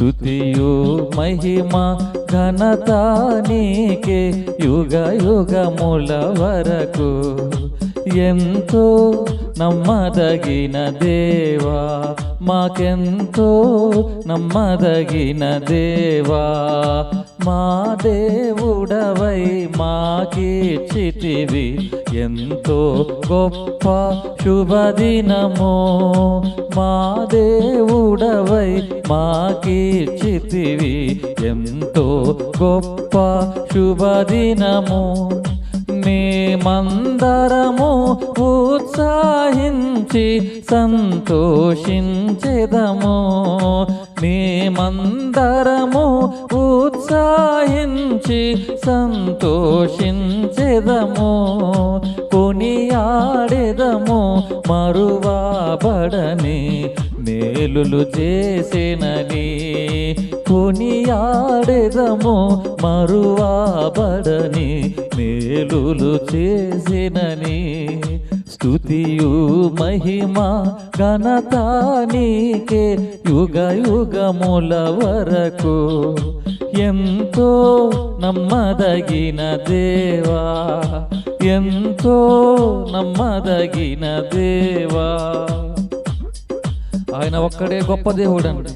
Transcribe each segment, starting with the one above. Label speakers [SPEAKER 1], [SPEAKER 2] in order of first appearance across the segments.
[SPEAKER 1] స్తుతియు మహిమ ఘనత నీకే యుగ యుగముల వరకు. ఎంతో నమ్మదగిన దేవా మాకెంతో నమ్మదగిన దేవా. మా దేవుడవై మాకీర్చితివి ఎంతో గొప్ప శుభదినము మా దేవుడవై మాకీర్చితివి ఎంతో గొప్ప శుభదినము మేమందరము ఉత్సాహించి సంతోషించెదము. మేమందరము ఉత్సాహించి సంతోషించెదము. కొనియాడెదము మరువాబడని మేలులు చేసినని కొనియాడెదము మరువాబడని మేలులు చేసినని స్తుతియు మహిమ ఘనత నీకే యుగ యుగముల వరకు ఎంతో నమ్మదగిన దేవా ఎంతో నమ్మదగిన దేవా. ఆయన ఒక్కడే గొప్ప దేవుడు అండి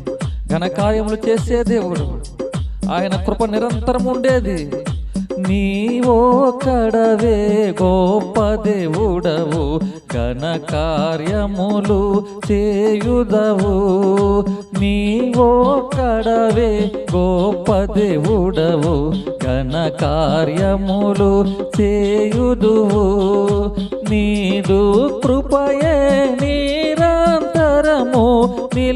[SPEAKER 1] ఘనకార్యములు చేసే దేవుడు. ఆయన కృప నిరంతరం ఉండేది. నీవో కడవే గొప్ప దేవుడవు ఘనకార్యములు చేయుదవు. నీవో కడవే గొప్ప దేవుడవు ఘనకార్యములు చేయుదువు. నీదు కృపయే నీరా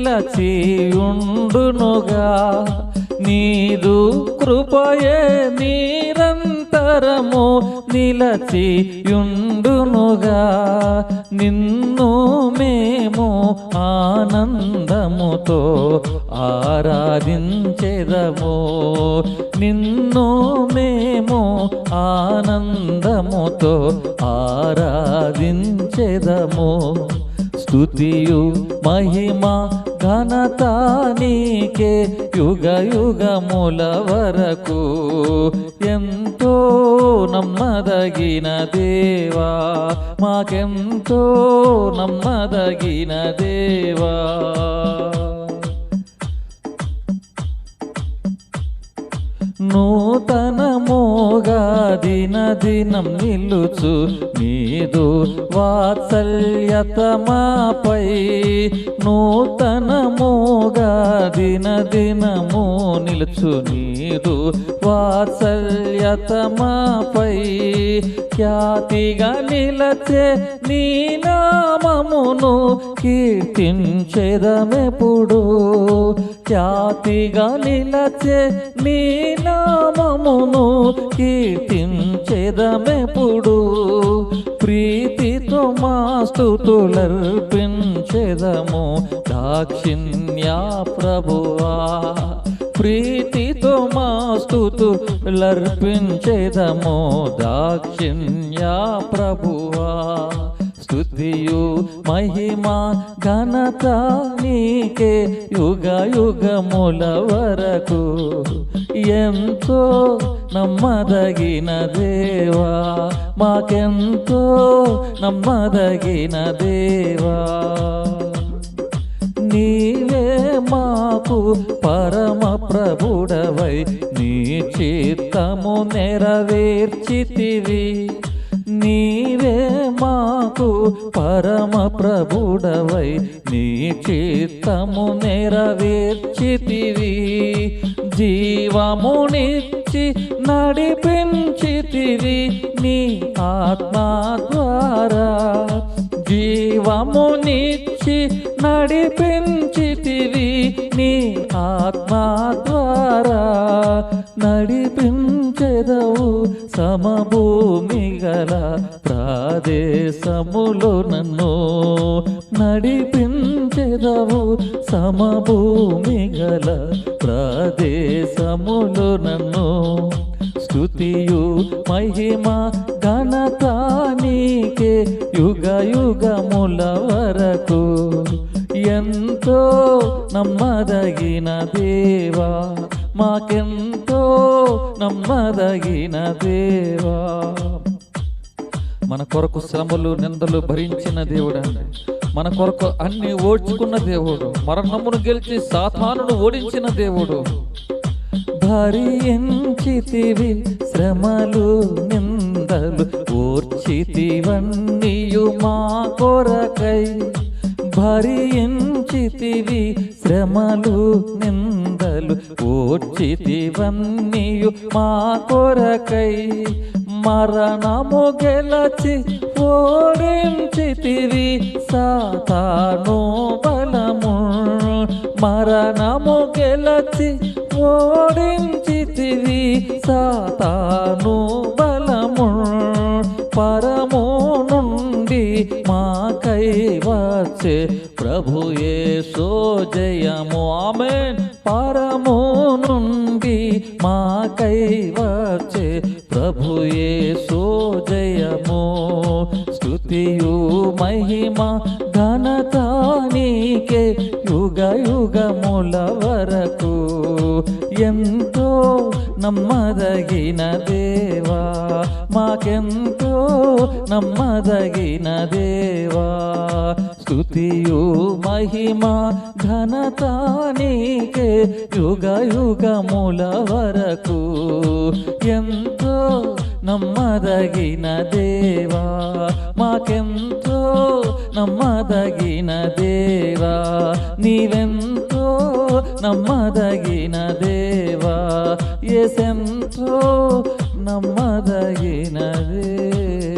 [SPEAKER 1] నిలచి ఉండునుగా నీదు కృపయే నిరంతరము నిలచి ఉండునుగా నిన్ను మేము ఆనందముతో ఆరాధించెదము. నిన్ను మేము ఆనందముతో ఆరాధించెదము. స్తుతియు మహిమ ఘనత నీకే యుగ యుగముల వరకు. ఎంతో నమ్మదగిన దేవా మాకెంతో నమ్మదగిన దేవా. నూతన నూతనమోగా దిన దినం నిలుచు నీదు వాత్సల్యత మాపై నూతనమోగా దిన దినము నిలుచు నీదు వాత్సల్యత మాపై ఖ్యాతిగా నిలచే నీ నామమును కీర్తించెదమెప్పుడు ఖ్యాతిగా నిలచే నీ నామమును కీర్తించెదమెప్పుడు. ప్రీతితో మా స్తుతులర్పించెదము దాక్షిణ్యా ప్రభువా. ప్రీతితో మా స్తుతులర్పించెదము దాక్షిణ్యా ప్రభువా. స్థుతియు మహిమా ఘనత నీకే యుగ యుగముల వరకు ఎంతో నమ్మదగిన దేవా మాకెంతో నమ్మదగిన దేవా నీవే మాకు పరమ ప్రభుడవై నీ చిత్తము నెరవేర్చితివి నీవే మాకు పరమ ప్రభుడవై నీ చిత్తము నెరవేర్చితివి. జీవమునిచ్చి నడిపించితివి నీ ఆత్మా ద్వారా. జీవమునిచ్చి నడిపించితివి నీ ఆత్మా ద్వారా. నడిపించి నడిపించెదవు సమభూమి గల ప్రాదేశములో నన్ను నడిపించెదవు సమభూమి గల ప్రాదేశములో నన్ను. స్తుతియు మహిమ ఘనత నీకే యుగ యుగముల వరకు ఎంతో నమ్మదగిన దేవా. మాకెంతో నమ్మదగిన దేవా. మన కొరకు శ్రమలు నిందలు భరించిన దేవుడు. మన కొరకు అన్ని ఓడ్చుకున్న దేవుడు. మరణమును గెలిచి సాతానును ఓడించిన దేవుడు. భరించితివి శ్రమలు నిందలు ఓర్చితివన్నీయు మా కొరకై. భరించితివి శ్రమలు నిందలు ఓర్చితివన్నీయు మా కొరకై మరణము గెలచి ఓడించితివి సాతాను బలము మరణము గెలచి ఓడించితివి సాతాను వచ్చే ప్రభు యేసో జయము ఆమెన్. పరము నుండి మాకై వచ్చే ప్రభు యేసో జయము. స్తుతియు మహిమ ఘనతానికే యుగ యుగముల వరకు. ఎంతో నమ్మదగిన దేవా మాకెంతో నమ్మదగిన దేవా. స్తుతియు మహిమా ఘనత నీకే యుగ యుగముల వరకు ఎంతో నమ్మదగిన దేవా మాకెంతో నమ్మదగిన దేవా నీవెంతో నమ్మదగిన దేవా ఎసెంతో నమ్మదగిన దేవా